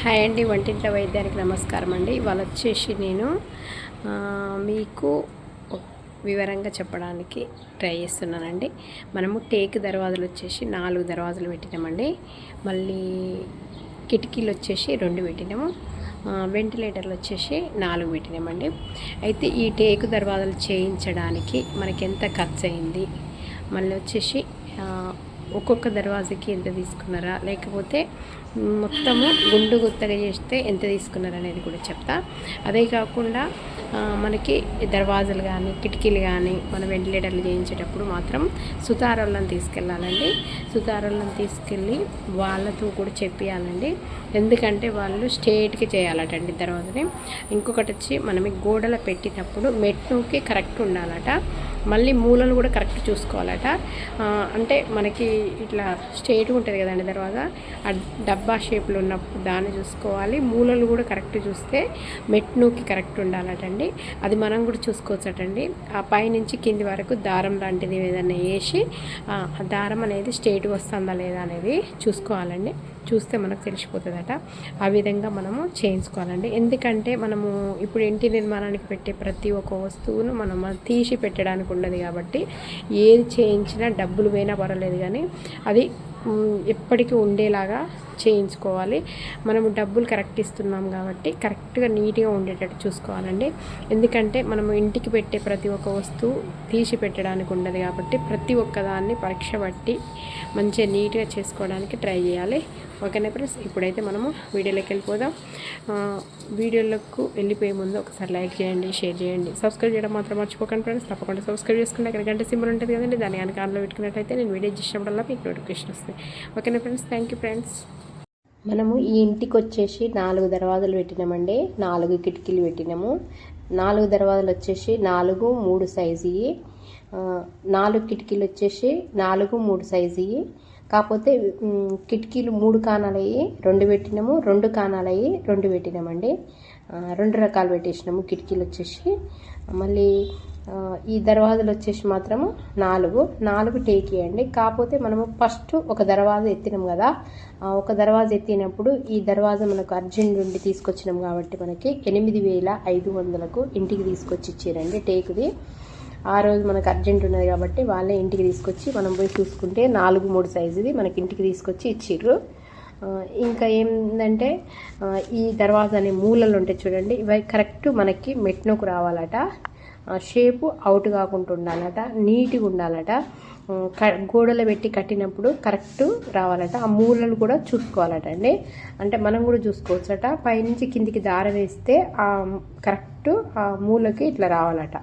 Hi అండి వంటింట్ల వైద్యానికి నమస్కారం అండి. ఇవాళ వచ్చేసి నేను మీకు వివరంగా చెప్పడానికి ట్రై చేస్తున్నానండి. మనము టేక్ దర్వాజలు వచ్చేసి నాలుగు దర్వాజలు పెట్టినామండి. మళ్ళీ కిటికీలు వచ్చేసి రెండు పెట్టినాము. వెంటిలేటర్లు వచ్చేసి నాలుగు పెట్టినామండి. అయితే ఈ టేకు దర్వాజలు చేయించడానికి మనకి ఎంత ఖర్చు అయింది మళ్ళీ వచ్చేసి ఒక్కొక్క దర్వాజకి ఎంత తీసుకున్నారా? లేకపోతే మొత్తము గుండు గుత్తగా చేస్తే ఎంత తీసుకున్నారు అనేది కూడా చెప్తా. అదే కాకుండా మనకి దర్వాజలు కానీ కిటికీలు కానీ మన వెంటిలేటర్లు చేయించేటప్పుడు మాత్రం సుతారోళ్ళని తీసుకెళ్ళాలండి. సుతారోళ్ళని తీసుకెళ్ళి వాళ్ళతో కూడా చెప్పియాలండి. ఎందుకంటే వాళ్ళు స్ట్రేట్కి చేయాలటండి దర్వాజని. ఇంకొకటి వచ్చి మనమే ఈ గోడలు పెట్టినప్పుడు మెట్నుకి కరెక్ట్ ఉండాలట. మళ్ళీ మూలలు కూడా కరెక్ట్ చూసుకోవాలట. అంటే మనకి ఇట్లా స్ట్రేట్గా ఉంటుంది కదండి తర్వాత ఆ డబ్బా షేప్లో ఉన్నప్పుడు దాన్ని చూసుకోవాలి. మూలలు కూడా కరెక్ట్ చూస్తే మెట్నుకి కరెక్ట్ ఉండాలటండి. అది మనం కూడా చూసుకోవచ్చటండి. ఆ పైనుంచి కింది వరకు దారం లాంటిది ఏదైనా వేసి ఆ ఆ దారం అనేది స్ట్రేట్గా వస్తుందా లేదా అనేది చూసుకోవాలండి. చూస్తే మనకు తెలిసిపోతుందట. ఆ విధంగా మనము చేయించుకోవాలండి. ఎందుకంటే మనము ఇప్పుడు ఇంటి నిర్మాణానికి పెట్టే ప్రతి ఒక్క వస్తువును మనం తీసి పెట్టడానికి ఉండదు కాబట్టి ఏది చేయించినా డబ్బులు పోయినా పర్వాలేదు కానీ అది ఎప్పటికీ ఉండేలాగా చేయించుకోవాలి. మనము డబ్బులు కరెక్ట్ ఇస్తున్నాం కాబట్టి కరెక్ట్గా నీట్గా ఉండేటట్టు చూసుకోవాలండి. ఎందుకంటే మనము ఇంటికి పెట్టే ప్రతి ఒక్క వస్తువు తీసి పెట్టడానికి ఉండదు కాబట్టి ప్రతి ఒక్కదాన్ని పరీక్ష పట్టి మంచిగా నీట్గా చేసుకోవడానికి ట్రై చేయాలి. ఓకేనా ఫ్రెండ్స్? ఇప్పుడైతే మనము వీడియోలోకి వెళ్ళిపోదాం. వీడియోలకు వెళ్ళిపోయే ముందు ఒకసారి లైక్ చేయండి షేర్ చేయండి. సబ్స్క్రైబ్ చేయడం మాత్రం మర్చిపోకండి ఫ్రెండ్స్. తప్పకుండా సబ్స్క్రైబ్ చేసుకుంటే అక్కడ గంట సింబల్ ఉంటుంది కదండి. దాని కనుక ఆన్లో పెట్టుకున్నట్టయితే నేను వీడియో చేసినప్పుడల్లా మీకు నోటిఫికేషన్ వస్తుంది ఓకేనా ఫ్రెండ్స్? Thank you friends. మనము ఈ ఇంటికి వచ్చేసి నాలుగు దర్వాజలు పెట్టినామండి. నాలుగు కిటికీలు పెట్టినాము. నాలుగు దర్వాజలు వచ్చేసి నాలుగు మూడు సైజు నాలుగు కిటికీలు వచ్చేసి నాలుగు మూడు సైజు కాకపోతే కిటికీలు మూడు కానాలయ్యి రెండు పెట్టినాము రెండు కానాలయ్యి రెండు పెట్టినామండి. రెండు రకాలు పెట్టేసినాము కిటికీలు వచ్చేసి. మళ్ళీ ఈ దర్వాజలు వచ్చేసి మాత్రము నాలుగు. నాలుగు టేక్ అండి కాకపోతే మనము ఫస్ట్ ఒక దర్వాజ ఎత్తినాం కదా ఒక దర్వాజ ఎత్తినప్పుడు ఈ దర్వాజ మనకు అర్జెంట్ నుండి తీసుకొచ్చినాం కాబట్టి మనకి ఎనిమిది వేల ఐదు వందలకు ఇంటికి తీసుకొచ్చి ఇచ్చారండి టేకుది ఆ రోజు మనకు అర్జెంట్ ఉన్నది కాబట్టి వాళ్ళే ఇంటికి తీసుకొచ్చి మనం పోయి చూసుకుంటే నాలుగు మూడు సైజుది మనకి ఇంటికి తీసుకొచ్చి ఇచ్చిర్రు. ఇంకా ఏంటంటే ఈ దర్వాజా అనే మూలలు ఉంటాయి చూడండి ఇవి కరెక్ట్ మనకి మెట్నోకు రావాలట. షేపు అవుట్ కాకుండా ఉండాలట నీట్గా ఉండాలట. గోడలు పెట్టి కట్టినప్పుడు కరెక్ట్ రావాలట. ఆ మూలలు కూడా చూసుకోవాలట అండి. అంటే మనం కూడా చూసుకోవచ్చట. పైనుంచి కిందికి దార వేస్తే ఆ కరెక్ట్ ఆ మూలకి ఇట్లా రావాలట.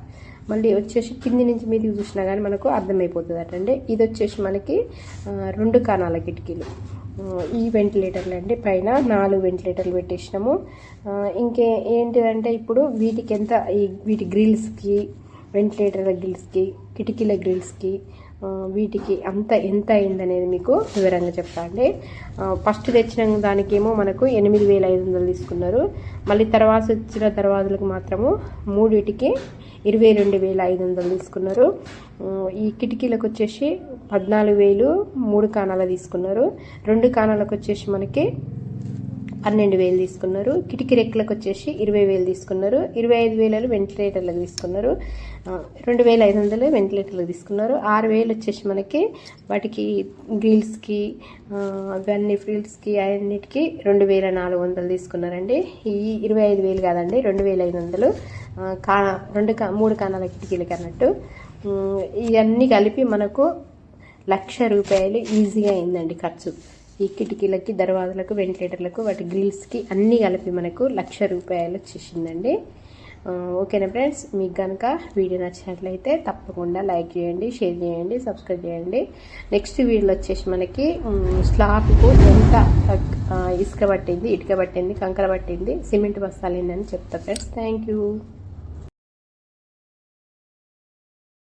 మళ్ళీ వచ్చేసి కింది నుంచి మీదకి చూసినా కానీ మనకు అర్థమైపోతుంది అటండి ఇది వచ్చేసి మనకి రెండు కణాల కిటికీలు. ఈ వెంటిలేటర్లు అండి. పైన నాలుగు వెంటిలేటర్లు పెట్టేసినాము. ఇంకే ఏంటిదంటే ఇప్పుడు వీటికి ఎంత ఈ వీటి గ్రిల్స్కి వెంటిలేటర్ల గ్రిల్స్కి కిటికీల గ్రిల్స్కి వీటికి అంత ఎంత అయిందనేది మీకు వివరంగా చెప్పండి ఫస్ట్ తెచ్చిన దానికేమో మనకు ఎనిమిది వేల ఐదు వందలు తీసుకున్నారు. మళ్ళీ తర్వాత వచ్చిన తర్వాతలకు మాత్రము మూడిటికి ఇరవై రెండు వేల ఐదు వందలు తీసుకున్నారు. ఈ కిటికీలకు వచ్చేసి పద్నాలుగు వేలు మూడు కాణాలు తీసుకున్నారు. రెండు కాణాలకు వచ్చేసి మనకి పన్నెండు వేలు తీసుకున్నారు. కిటికీ రెక్కలకు వచ్చేసి ఇరవై వేలు తీసుకున్నారు. ఇరవై ఐదు వేలలో వెంటిలేటర్లకు తీసుకున్నారు. రెండు వేల ఐదు వందలు వెంటిలేటర్లకు తీసుకున్నారు. ఆరు వేలు వచ్చేసి మనకి వాటికి గ్రిల్స్కి అవన్నీ ఫ్రిల్స్కి అన్నిటికి రెండు వేల నాలుగు వందలు తీసుకున్నారండి. ఈ ఇరవై ఐదు వేలు కాదండి రెండు వేల ఐదు వందలు. కా రెండు కా మూడు కాణాల కిటికీలకి అన్నట్టు. ఇవన్నీ కలిపి మనకు లక్ష రూపాయలు ఈజీగా అయిందండి ఖర్చు. ఈ కిటికీలకి దర్వాజలకు వెంటిలేటర్లకు వాటి గ్రిల్స్కి అన్నీ కలిపి మనకు లక్ష రూపాయలు వచ్చేసిందండి. ఓకేనా ఫ్రెండ్స్? మీకు కనుక వీడియో నచ్చినట్లయితే తప్పకుండా లైక్ చేయండి షేర్ చేయండి సబ్స్క్రైబ్ చేయండి. నెక్స్ట్ వీడియోలో వచ్చేసి మనకి స్లాబ్కు ఎంత ఇసుక పట్టింది ఇటుక పట్టింది కంకర పట్టింది సిమెంట్ బస్తాలు ఏంటని చెప్తా ఫ్రెండ్స్. Thank you.